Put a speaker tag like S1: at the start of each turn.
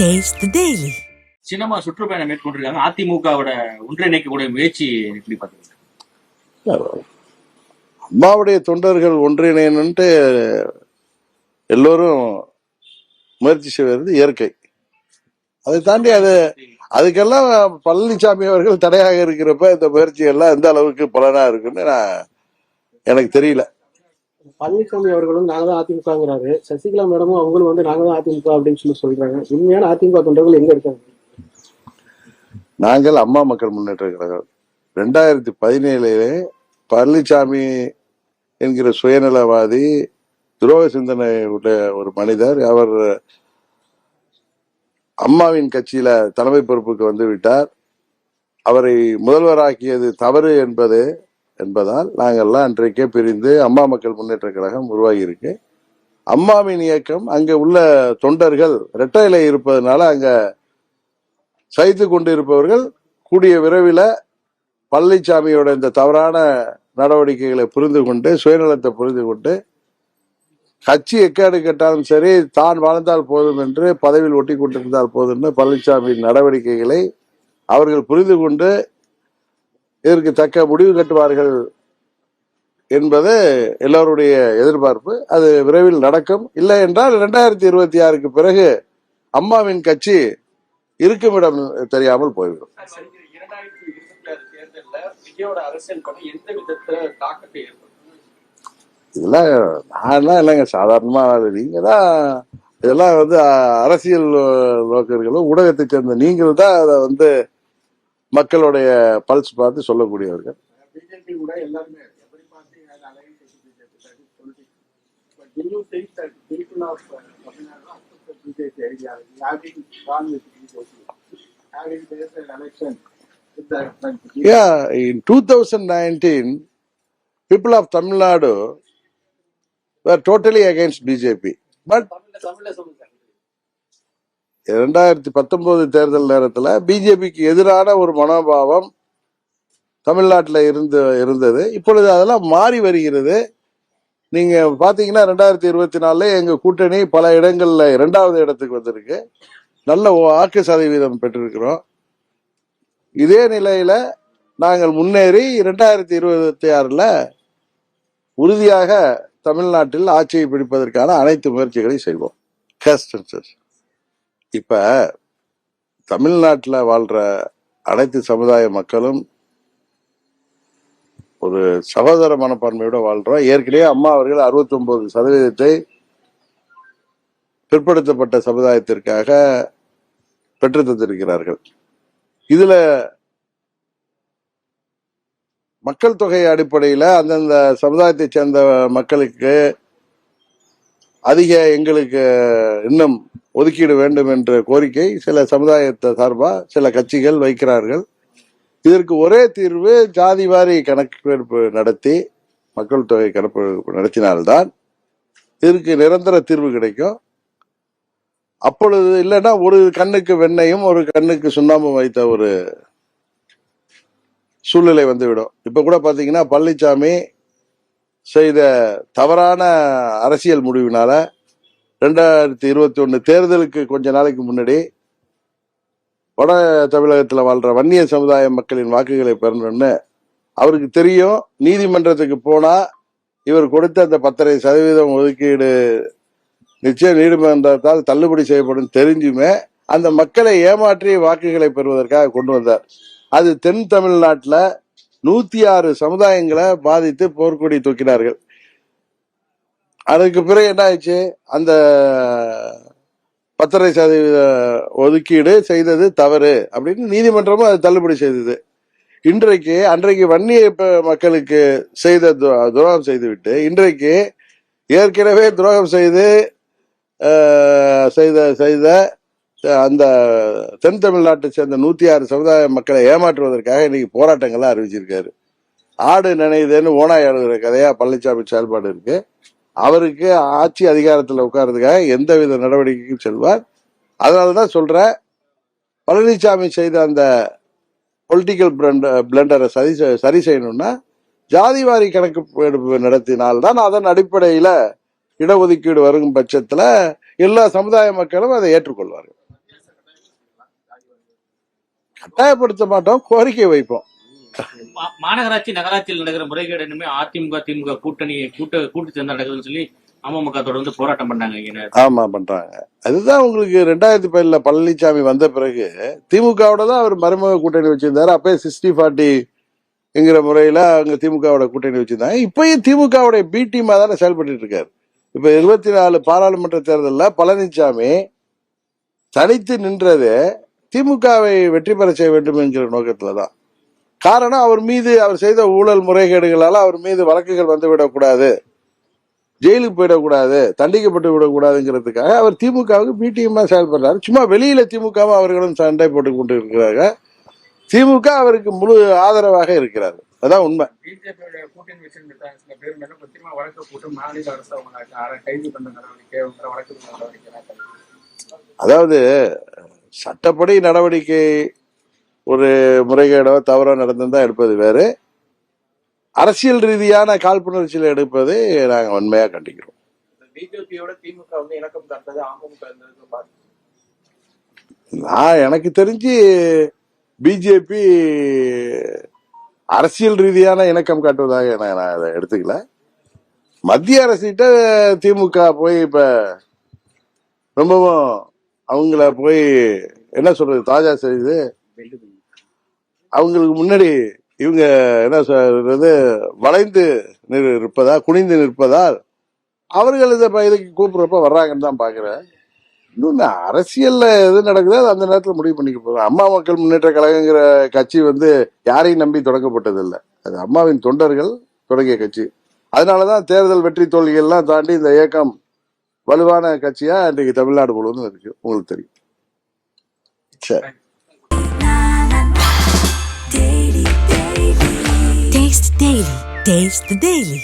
S1: The Daily.
S2: சின்னமா சுற்றுப்பயணம் மேற்கொண்டிருக்காங்க. அதிமுகவோட ஒன்றிணைக்கக்கூடிய முயற்சி எப்படி பாத்தீங்க
S3: அம்மாவுடைய தொண்டர்கள் ஒன்றிணையன்ட்டு எல்லோரும் முயற்சி செய்வது இயற்கை. அதை தாண்டி அது அதுக்கெல்லாம் பழனிசாமி அவர்கள் தடையாக இருக்கிறப்ப இந்த முயற்சி எல்லாம் எந்த அளவுக்கு பலனா இருக்குன்னு நான் எனக்கு தெரியல.
S4: பழனிசாமி அவர்களும் நாங்க தான் அதிமுகங்கிறாரு. சசிகலா மேடமும் அவங்களும் வந்து நாங்க தான் அதிமுக அப்படின்னு சொல்லி சொல்றாங்க. உண்மையான அதிமுக தொண்டர்கள் எங்க இருக்காங்க?
S3: நாங்கள் அம்மா மக்கள் முன்னேற்ற கழகம் ரெண்டாயிரத்தி பதினேழுலே பழனிசாமி என்கிற சுயநலவாதி துரோக சிந்தனை உள்ள ஒரு மனிதர். அவர் அம்மாவின் கட்சியில தலைமை பொறுப்புக்கு வந்து விட்டார். அவரை முதல்வராக்கியது தவறு என்பது என்பதால் நாங்கள்லாம் அன்றைக்கே பிரிந்து அம்மா மக்கள் முன்னேற்ற கழகம் உருவாகி இருக்கு அம்மாவின் இயக்கம் அங்கே உள்ள தொண்டர்கள் ரெட்டையில இருப்பதனால அங்க சகித்து கொண்டிருப்பவர்கள் கூடிய விரைவில் பழனிசாமியோட இந்த தவறான நடவடிக்கைகளை புரிந்து கொண்டு சுயநலத்தை புரிந்து கொண்டு கட்சி எக்காடு கேட்டாலும் சரி தான் வாழ்ந்தால் போதும் என்று பதவியில் ஒட்டி கொண்டிருந்தால் போதும்னு பழனிசாமியின் நடவடிக்கைகளை அவர்கள் புரிந்து கொண்டு இதற்கு தக்க முடிவு கட்டுவார்கள் என்பது எல்லோருடைய எதிர்பார்ப்பு. அது விரைவில் நடக்கும். இல்லை என்றால் இரண்டாயிரத்தி இருபத்தி ஆறுக்கு பிறகு அம்மாவின் கட்சி இருக்கும் இடம் தெரியாமல் போய்விடும். இதெல்லாம் நான்லாம் இல்லைங்க. சாதாரணமா நீங்க தான் இதெல்லாம் வந்து அரசியல் நோக்கர்களும் ஊடகத்தை சேர்ந்த நீங்கள் தான் அதை வந்து மக்களுடைய பல்ஸ் பார்த்து சொல்லக்கூடியவர்கள்
S5: பிஜேபி கூட எல்லாருமே every party has alliance with BJP. That is politics. But do you think that people of uh, Tamil Nadu accept the BJP ideology, having gone with BJP, having faced an election with the when BJP
S3: Yeah, in 2019, people of Tamil Nadu were totally against BJP. But
S2: ரெண்டாயிரத்தி
S3: இரண்டாயிரத்தி பத்தொன்பது தேர்தல் நேரத்தில் பிஜேபிக்கு எதிரான ஒரு மனோபாவம் தமிழ்நாட்டில் இருந்து இருந்தது. இப்பொழுது அதெல்லாம் மாறி வருகிறது. நீங்கள் பார்த்தீங்கன்னா ரெண்டாயிரத்தி இருபத்தி நாலில் எங்கள் கூட்டணி பல இடங்களில் இரண்டாவது இடத்துக்கு வந்திருக்கு. நல்ல வாக்கு சதவீதம் பெற்றிருக்கிறோம். இதே நிலையில் நாங்கள் முன்னேறி ரெண்டாயிரத்தி இருபத்தி ஆறில் உறுதியாக தமிழ்நாட்டில் ஆட்சியை பிடிப்பதற்கான அனைத்து முயற்சிகளையும் செய்வோம். Castances. இப்ப தமிழ்நாட்டில் வாழ்ற அனைத்து சமுதாய மக்களும் ஒரு சகோதர மனப்பான்மையோட வாழ்றோம். ஏற்கனவே அம்மா அவர்கள் 69% சதவீதத்தை பிற்படுத்தப்பட்ட சமுதாயத்திற்காக பெற்று தந்திருக்கிறார்கள். இதுல மக்கள் தொகை அடிப்படையில் அந்தந்த சமுதாயத்தை சேர்ந்த மக்களுக்கு அதிக எங்களுக்கு இன்னும் ஒதுக்கீடு வேண்டும் என்ற கோரிக்கை சில சமுதாயத்தை சார்பாக சில கட்சிகள் வைக்கிறார்கள். இதற்கு ஒரே தீர்வு ஜாதி வாரி கணக்கெடுப்பு நடத்தி மக்கள் தொகை கணக்கெடுப்பு நடத்தினால்தான் இதற்கு நிரந்தர தீர்வு கிடைக்கும். அப்பொழுது இல்லைன்னா ஒரு கண்ணுக்கு வெண்ணையும் ஒரு கண்ணுக்கு சுண்ணாம்பும் வைத்த ஒரு சூழ்நிலை வந்துவிடும். இப்போ கூட பார்த்தீங்கன்னா பழனிசாமி செய்த தவறான அரசியல் முடிவினால ரெண்டாயிரத்தி இருபத்தி ஒன்று தேர்தலுக்கு கொஞ்ச நாளைக்கு முன்னாடி வட தமிழகத்தில் வாழ்ற வன்னிய சமுதாய மக்களின் வாக்குகளை பெறணும்னு அவருக்கு தெரியும். நீதிமன்றத்துக்கு போனால் இவர் கொடுத்த அந்த பத்தரை சதவீதம் ஒதுக்கீடு நிச்சயம் நீதிமன்றத்தால் தள்ளுபடி செய்யப்படும் தெரிஞ்சுமே அந்த மக்களை ஏமாற்றி வாக்குகளை பெறுவதற்காக கொண்டு வந்தார். அது தென் தமிழ்நாட்டில் நூத்தி ஆறு சமுதாயங்களை பாதித்து போர்க்கொடி தூக்கினார்கள். அதுக்கு பிறகு என்ன ஆயிடுச்சு அந்த பத்தரை சதவீத ஒதுக்கீடு செய்தது தவறு அப்படின்னு நீதிமன்றமும் அது தள்ளுபடி செய்தது. இன்றைக்கு அன்றைக்கு வன்னிய மக்களுக்கு செய்த து- துரோகம் செய்துவிட்டு இன்றைக்கு ஏற்கனவே துரோகம் செய்து செய்த செய்த அந்த தென் தமிழ்நாட்டை சேர்ந்த நூத்தி ஆறு சமுதாய மக்களை ஏமாற்றுவதற்காக இன்னைக்கு போராட்டங்கள்லாம் அறிவிச்சிருக்காரு. ஆடு நினைதுன்னு ஓனாய் எழுதுற கதையா பழனிசாமி செயல்பாடு இருக்கு. அவருக்கு ஆட்சி அதிகாரத்தில் உட்கார்றதுக்காக எந்தவித நடவடிக்கைக்கும் செல்வார். அதனாலதான் சொல்கிறேன் பழனிசாமி செய்த அந்த பொலிட்டிக்கல் பிளண்டரை சரி சரி செய்யணும்னா ஜாதிவாரி கணக்கு எடுப்பு நடத்தினால்தான் அதன் அடிப்படையில இடஒதுக்கீடு வரும் பட்சத்துல எல்லா சமுதாய மக்களும் அதை ஏற்றுக்கொள்வார்கள். கட்டாயப்படுத்த மாட்டோம் கோரிக்கை வைப்போம்.
S1: மாநகராட்சி நகராட்சியில் நடக்கிற முறைகேடு இனிமே அதிமுக திமுக கூட்டணி கூட்ட கூட்டு சேர்ந்து நடக்குதுன்னு சொல்லி அமமுக தொடர்ந்து போராட்டம் பண்ணாங்க
S3: ஆமா பண்றாங்க. அதுதான் உங்களுக்கு ரெண்டாயிரத்தி பதில பழனிசாமி வந்த பிறகு திமுகவோட தான் அவர் மறைமுக கூட்டணி வச்சிருந்தாரு. அப்பயே சிக்ஸ்டி ஃபார்ட்டிங்கிற முறையில அங்க திமுகவோட கூட்டணி வச்சிருந்தாங்க. இப்பயும் திமுகவுடைய பி டீமா தானே செயல்பட்டு இருக்காரு. இப்ப இருபத்தி நாலு பாராளுமன்ற தேர்தலில் பழனிசாமி தனித்து நின்றது திமுகவை வெற்றி பெற செய்ய வேண்டும் என்கிற நோக்கத்துல தான் காரணம் அவர் மீது அவர் செய்த ஊழல் முறைகேடுகளால அவர் மீது வழக்குகள் வந்து விடக்கூடாது ஜெயிலுக்கு போயிடக்கூடாது தண்டிக்கப்பட்டு விடக்கூடாதுங்கிறதுக்காக அவர் திமுகவுக்கு பிடிஎம்மா செயல்படுறாரு. சும்மா வெளியில திமுகவும் அவர்களும் சண்டை போட்டு கொண்டு இருக்கிறாங்க திமுக அவருக்கு முழு ஆதரவாக இருக்கிறார். அதான் உண்மை. அதாவது சட்டப்படி நடவடிக்கை ஒரு முறைகேடோ தவறோ நடந்திருந்தா எடுப்பது வேறு. அரசியல் ரீதியான காழ்ப்புணர்ச்சியில் எடுப்பது நாங்கள் உண்மையா கண்டிக்கிறோம். நான் எனக்கு தெரிஞ்சு பிஜேபி அரசியல் ரீதியான இணக்கம் காட்டுவதாக நான் அதை எடுத்துக்கல. மத்திய அரசிட்ட திமுக போய் இப்ப ரொம்பவும் அவங்கள போய் என்ன சொல்றது தாஜா செய்து அவங்களுக்கு முன்னாடி இவங்க என்ன சொல்றது வளைந்து இருப்பதா குனிந்து நிற்பதால் அவர்கள் இதை இதுக்கு கூப்பிடுறப்ப வர்றாங்கன்னு தான் பாக்குறேன் இன்னொன்னு அரசியல்ல எது நடக்குதோ அது அந்த நேரத்தில் முடிவு பண்ணிக்க போறோம். அம்மா மக்கள் முன்னேற்ற கழகங்கிற கட்சி வந்து யாரையும் நம்பி தொடங்கப்பட்டது இல்லை அது அம்மாவின் தொண்டர்கள் தொடங்கிய கட்சி. அதனாலதான் தேர்தல் வெற்றி தோல்விகள்லாம் தாண்டி இந்த இயக்கம் வலுவான கட்சியா இன்றைக்கு தமிழ்நாடு முழுவதும் இருக்கு உங்களுக்கு தெரியும் சரி
S6: Taste Daily. Taste the Daily.